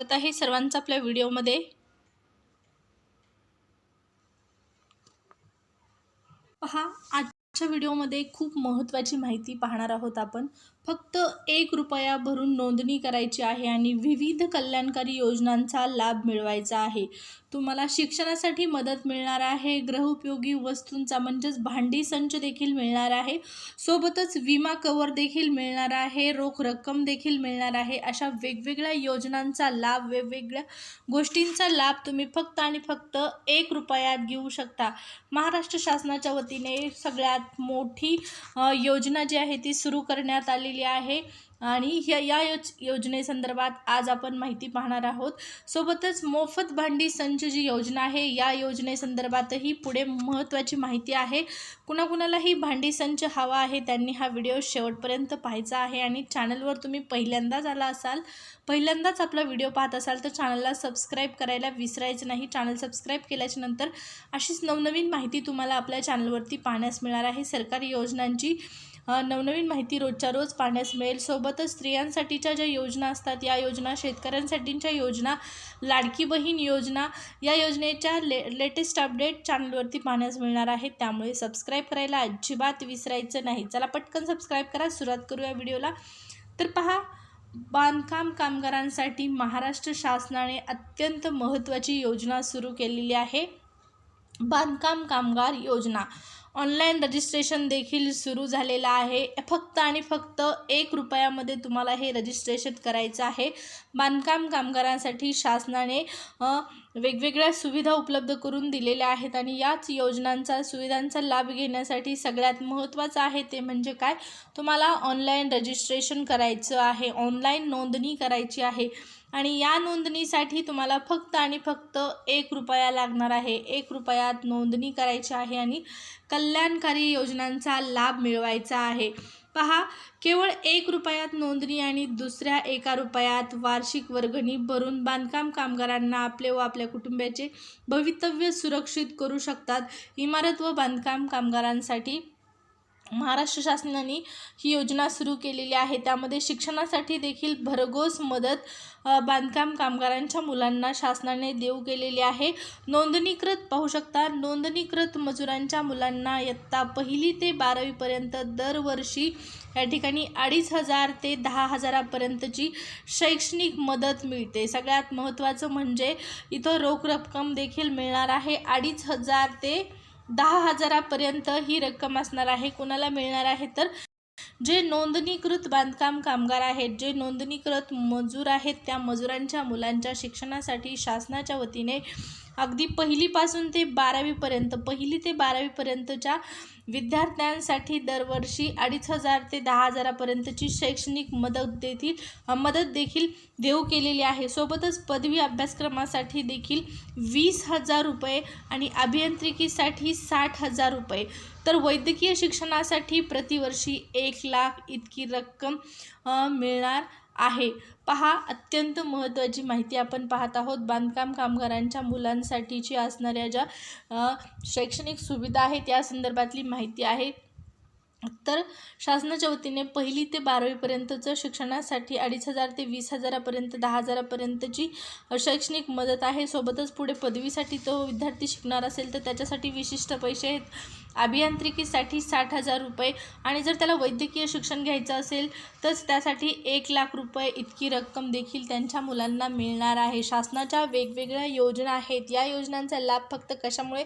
स्वागत आहे सर्वांचं आपल्या व्हिडिओमध्ये. पहा आजच्या व्हिडिओमध्ये खूप महत्त्वाची माहिती पाहणार आहोत आपण. फक्त एक रुपया भरून नोंदणी करायची आहे आणि विविध कल्याणकारी योजनांचा लाभ मिळवायचा आहे. तुम्हाला शिक्षणासाठी मदत मिळणार आहे. ग्रहउपयोगी वस्तूंचा म्हणजेच भांडी संच देखील मिळणार आहे. सोबतच विमा कवर देखील मिळणार आहे. रोख रक्कम देखील मिळणार आहे. अशा वेगवेगळ्या योजनांचा लाभ वेगवेगळ्या गोष्टींचा लाभ तुम्ही फक्त आणि फक्त एक रुपयात घेऊ शकता. महाराष्ट्र शासनाच्या वतीने सगळ्यात मोठी योजना जी आहे ती सुरू करण्यात आलेली आहे. आणि ह्या या योज योजनेसंदर्भात आज आपण माहिती पाहणार आहोत. सोबतच मोफत भांडी संच जी योजना आहे या योजनेसंदर्भातही पुढे महत्त्वाची माहिती आहे. कुणाकुणालाही भांडी संच हवा आहे त्यांनी हा व्हिडिओ शेवटपर्यंत पाहायचा आहे. आणि चॅनलवर तुम्ही पहिल्यांदाच आला असाल पहिल्यांदाच आपला व्हिडिओ पाहत असाल तर चॅनलला सबस्क्राईब करायला विसरायचं नाही. चॅनल सबस्क्राईब केल्याच्यानंतर अशीच नवनवीन माहिती तुम्हाला आपल्या चॅनलवरती पाहण्यास मिळणार आहे. सरकारी योजनांची नवनवीन माहिती रोजच्या रोज पाहण्यास मिळेल. सोबतच स्त्रियांसाठीच्या ज्या योजना असतात या योजना शेतकऱ्यांसाठीच्या योजना लाडकी बहीण योजना या योजनेच्या ले लेटेस्ट अपडेट चॅनलवरती पाहण्यास मिळणार आहेत त्यामुळे सबस्क्राईब करायला अजिबात विसरायचं नाही. चला पटकन सबस्क्राईब करा. सुरुवात करूया व्हिडिओला. तर पहा बांधकाम कामगारांसाठी महाराष्ट्र शासनाने अत्यंत महत्त्वाची योजना सुरू केलेली आहे. बांधकाम कामगार योजना. ऑनलाईन रजिस्ट्रेशन देखील सुरू झालेलं आहे. फक्त आणि फक्त एक रुपयामध्ये तुम्हाला हे रजिस्ट्रेशन करायचं आहे. बांधकाम कामगारांसाठी शासनाने वेगवेगळ्या सुविधा उपलब्ध करून दिलेल्या आहेत आणि याच योजनांचा सुविधांचा लाभ घेण्यासाठी सगळ्यात महत्त्वाचं आहे ते म्हणजे काय? तुम्हाला ऑनलाईन रजिस्ट्रेशन करायचं आहे. ऑनलाईन नोंदणी करायची आहे. आणि या नोंदणीसाठी तुम्हाला फक्त आणि फक्त एक रुपया लागणार आहे. एक रुपयात नोंदणी करायची आहे आणि कल्याणकारी योजनांचा लाभ मिळवायचा आहे. पहा केवळ एक रुपयात नोंदणी आणि दुसऱ्या एका रुपयात वार्षिक वर्गणी भरून बांधकाम कामगारांना आपले व आपल्या कुटुंबाचे भवितव्य सुरक्षित करू शकतात. इमारत व बांधकाम कामगारांसाठी महाराष्ट्र शासनाने ही योजना सुरू केलेली आहे. त्यामध्ये शिक्षणासाठी देखील भरघोस मदत बांधकाम कामगारांच्या मुलांना शासनाने देऊ केलेली आहे. नोंदणीकृत पाहू शकता नोंदणीकृत मजुरांच्या मुलांना इयत्ता पहिली ते बारावीपर्यंत दरवर्षी या ठिकाणी अडीच हजार ते दहा हजारापर्यंतची शैक्षणिक मदत मिळते. सगळ्यात महत्त्वाचं म्हणजे इथं रोख रक्कम देखील मिळणार आहे. अडीच हजार ते दहा हजारापर्यंत ही रक्कम असणार आहे कोणाला मिळणार आहे तर? जे नोंदणीकृत बांधकाम कामगार आहेत जे नोंदणीकृत मजूर आहेत त्या मजुरांच्या मुलांच्या शिक्षणासाठी शासनाच्या वतीने अगदी पहिलीपासून ते बारावीपर्यंत पहिली ते बारावीपर्यंतच्या विद्यार्थ्यांसाठी दरवर्षी अडीच हजार ते दहा हजारापर्यंतची शैक्षणिक मदत देतील मदत देखील देऊ केलेली आहे. सोबतच पदवी अभ्यासक्रमासाठी देखील वीस हजार रुपये आणि अभियांत्रिकीसाठी साठ हजार रुपये. तर वैद्यकीय शिक्षणासाठी प्रतिवर्षी एक लाख इतकी रक्कम मिळणार आहे. पहा अत्यंत महत्त्वाची माहिती आपण पाहत आहोत. बांधकाम कामगारांच्या मुलांसाठीची असणाऱ्या ज्या शैक्षणिक सुविधा आहेत या संदर्भातली माहिती आहे. तर शासनाच्या वतीने पहिली ते बारावीपर्यंतचं शिक्षणासाठी अडीच हजार ते वीस हजारापर्यंत दहा हजारापर्यंतची शैक्षणिक मदत आहे. सोबतच पुढे पदवीसाठी तो विद्यार्थी शिकणार असेल तर त्याच्यासाठी विशिष्ट पैसे आहेत. अभियांत्रिकीसाठी साठ हजार रुपये आणि जर त्याला वैद्यकीय शिक्षण घ्यायचं असेल तर त्यासाठी एक लाख रुपये इतकी रक्कम देखील त्यांच्या मुलांना मिळणार आहे. शासनाच्या वेगवेगळ्या योजना आहेत. या योजनांचा लाभ फक्त कशामुळे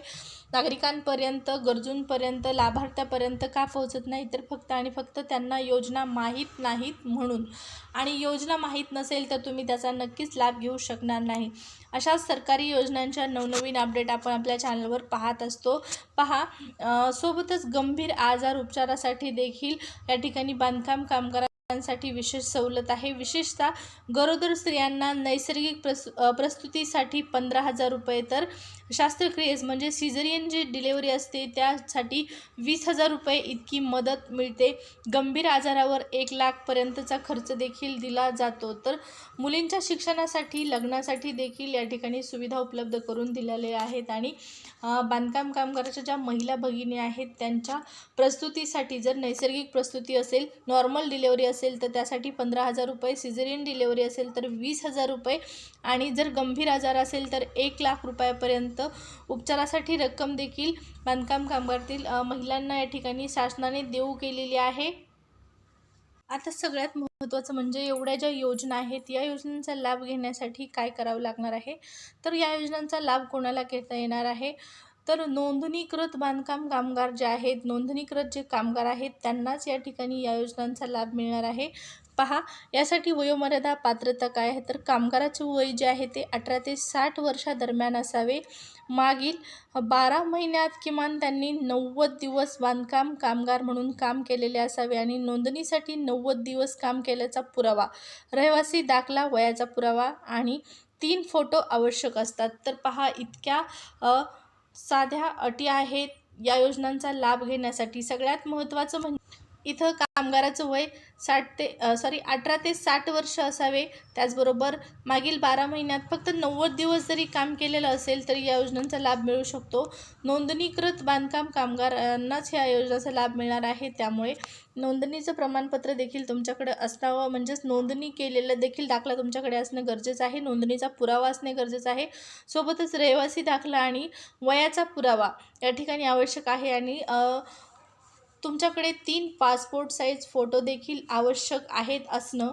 नागरिकांपर्यंत गरजूंपर्यंत लाभार्थ्यापर्यंत का पोहोचत नाही तर फक्त आणि फक्त त्यांना योजना माहीत नाहीत म्हणून. आणि योजना माहीत नसेल तर तुम्ही त्याचा नक्कीच लाभ घेऊ शकणार नाही. अशा सरकारी योजनांच्या नवनवीन अपडेट आपण आपल्या चॅनलवर पाहत असतो. पहा सोबतच गंभीर आजार उपचारासाठी देखील या ठिकाणी बांधकाम कामगार कामगारांसाठी विशेष सवलत आहे. विशेषतः गरोदर स्त्रियांना नैसर्गिक प्रस प्रस्तुतीसाठी पंधरा हजार रुपये तर शास्त्रक्रियेस म्हणजे सिझरियन जी डिलेवरी असते त्यासाठी वीस हजार रुपये इतकी मदत मिळते. गंभीर आजारावर एक लाखपर्यंतचा खर्च देखील दिला जातो. तर मुलींच्या शिक्षणासाठी लग्नासाठी देखील या ठिकाणी सुविधा उपलब्ध करून दिलेल्या आहेत आणि बांधकाम कामगाराच्या ज्या महिला भगिनी आहेत त्यांच्या प्रस्तुतीसाठी जर नैसर्गिक प्रस्तुती असेल नॉर्मल डिलेवरी असेल असेल तर त्यासाठी पंधरा हजार रुपये सिझेरियन डिलेवरी असेल तर वीस हजार रुपये आणि जर गंभीर आजार असेल तर एक लाख रुपयापर्यंत. उपचारासाठी रक्कम देखील बांधकाम कामगारातील महिलांना या ठिकाणी शासनाने देऊ केलेली आहे. आता सगळ्यात महत्त्वाचं म्हणजे एवढ्या ज्या योजना आहेत या योजनांचा लाभ घेण्यासाठी काय करावं लागणार आहे? तर या योजनांचा लाभ कोणाला घेता येणार आहे? तर नोंदणीकृत बांधकाम कामगार जे आहेत नोंदणीकृत जे कामगार आहेत त्यांनाच या ठिकाणी या योजनांचा लाभ मिळणार आहे. पहा यासाठी वयोमर्यादा पात्रता काय आहे? तर कामगाराचे वय जे आहे ते अठरा ते साठ वर्षादरम्यान असावे. मागील बारा महिन्यात किमान त्यांनी नव्वद दिवस बांधकाम कामगार म्हणून काम केलेले असावे आणि नोंदणीसाठी नव्वद दिवस काम केल्याचा पुरावा रहिवासी दाखला वयाचा पुरावा आणि तीन फोटो आवश्यक असतात. तर पहा इतक्या साध्या अटी आहेत या योजनांचा लाभ घेण्यासाठी सगळ्यात महत्त्वाचं म्हणजे इथं कामगाराचं वय साठ ते सॉरी अठरा ते साठ वर्ष असावे. त्याचबरोबर मागील बारा महिन्यात फक्त नव्वद दिवस जरी काम केलेलं असेल तरी या योजनांचा लाभ मिळू शकतो. नोंदणीकृत बांधकाम कामगारांनाच ह्या योजनेचा लाभ मिळणार आहे. त्यामुळे नोंदणीचं प्रमाणपत्र देखील तुमच्याकडे असावं. म्हणजेच नोंदणी केलेलं देखील दाखला तुमच्याकडे असणं गरजेचं आहे. नोंदणीचा पुरावा असणे गरजेचं आहे. सोबतच रहिवासी दाखला आणि वयाचा पुरावा या ठिकाणी आवश्यक आहे. आणि तुमच्याकडे तीन पासपोर्ट साईज फोटो देखील आवश्यक आहेत असणं?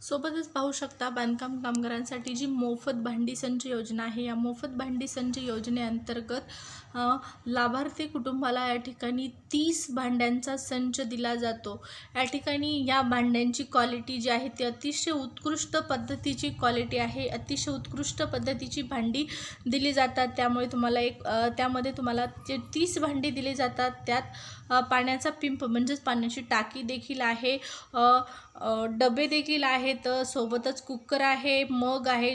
सोबतच पाहू शकता बांधकाम कामगारांसाठी जी मोफत भांडी संच योजना आहे. या मोफत भांडी संच योजनेअंतर्गत लाभार्थी कुटुंबाला या ठिकाणी तीस भांड्यांचा संच दिला जातो. या ठिकाणी या भांड्यांची क्वालिटी जी आहे ती अतिशय उत्कृष्ट पद्धतीची क्वालिटी आहे. अतिशय उत्कृष्ट पद्धतीची भांडी दिली जातात. त्यामुळे तुम्हाला एक त्यामध्ये तुम्हाला जे तीस भांडी दिली जातात त्यात पाण्याचा पिंप म्हणजेच पाण्याची टाकी देखील आहे. डबे देखील आहेत. सोबतच कुकर आहे मग आहे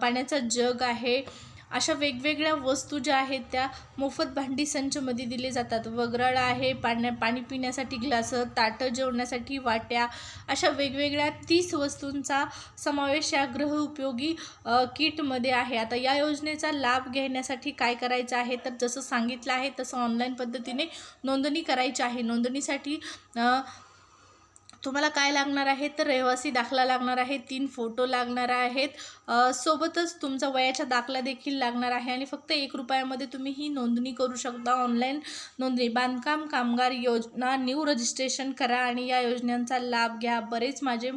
पाण्याचा जग आहे. अशा वेगवेगळ्या वस्तू ज्या आहेत त्या मोफत भांडी संचमध्ये दिले जातात. वगराळ आहे पाण्या पाणी पिण्यासाठी ग्लास ताटं जेवण्यासाठी वाट्या अशा वेगवेगळ्या तीस वस्तूंचा समावेश या गृहउपयोगी किटमध्ये आहे. आता या योजनेचा लाभ घेण्यासाठी काय करायचं आहे? तर जसं सांगितलं आहे तसं ऑनलाईन पद्धतीने नोंदणी करायची आहे. नोंदणीसाठी तुम्हाला काय लागणार आहे? तर रहिवासी दाखला लागणार आहे तीन फोटो लागणार आहेत. सोबतच तुमचा वयाचा दाखला देखील लागणार आहे आणि फक्त एक रुपयामध्ये तुम्ही ही नोंदणी करू शकता. ऑनलाईन नोंदणी बांधकाम कामगार योजना न्यू रजिस्ट्रेशन करा आणि या योजनांचा लाभ घ्या. बरेच माझे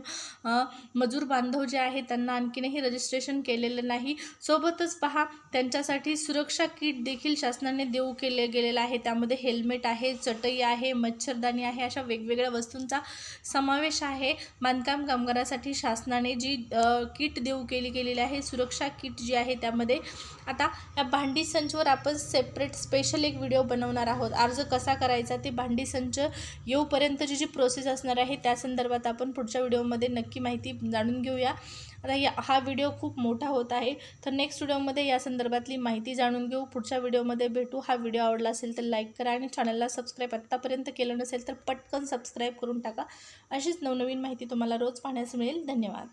मजूर बांधव जे आहेत त्यांना आणखीनही रजिस्ट्रेशन केलेलं नाही. सोबतच पहा त्यांच्यासाठी सुरक्षा किट देखील शासनाने देऊ केले गेलेलं आहे. त्यामध्ये हेल्मेट आहे चटई आहे मच्छरदाणी आहे अशा वेगवेगळ्या वस्तूंचा समावेश आहे. बांधकाम कामगारासाठी शासनाने जी किट देऊ केली गेलेली आहे सुरक्षा किट जी आहे त्यामध्ये. आता या भांडी संचवर आपण सेपरेट स्पेशल एक व्हिडिओ बनवणार आहोत. अर्ज कसा करायचा ते भांडी संच येऊपर्यंतची जी प्रोसेस असणार आहे त्या संदर्भात आपण पुढच्या व्हिडिओमध्ये नक्की माहिती जाणून घेऊया. आता या हा व्हिडिओ खूप मोठा होत आहे. तर नेक्स्ट व्हिडिओमध्ये या संदर्भातली माहिती जाणून घेऊ. पुढच्या व्हिडिओमध्ये भेटू. हा व्हिडिओ आवडला असेल तर लाईक करा आणि चॅनलला सबस्क्राईब आत्तापर्यंत केलं नसेल तर पटकन सबस्क्राईब करून टाका. अशीच नवनवीन माहिती तुम्हाला रोज पाहण्यास मिळेल. धन्यवाद.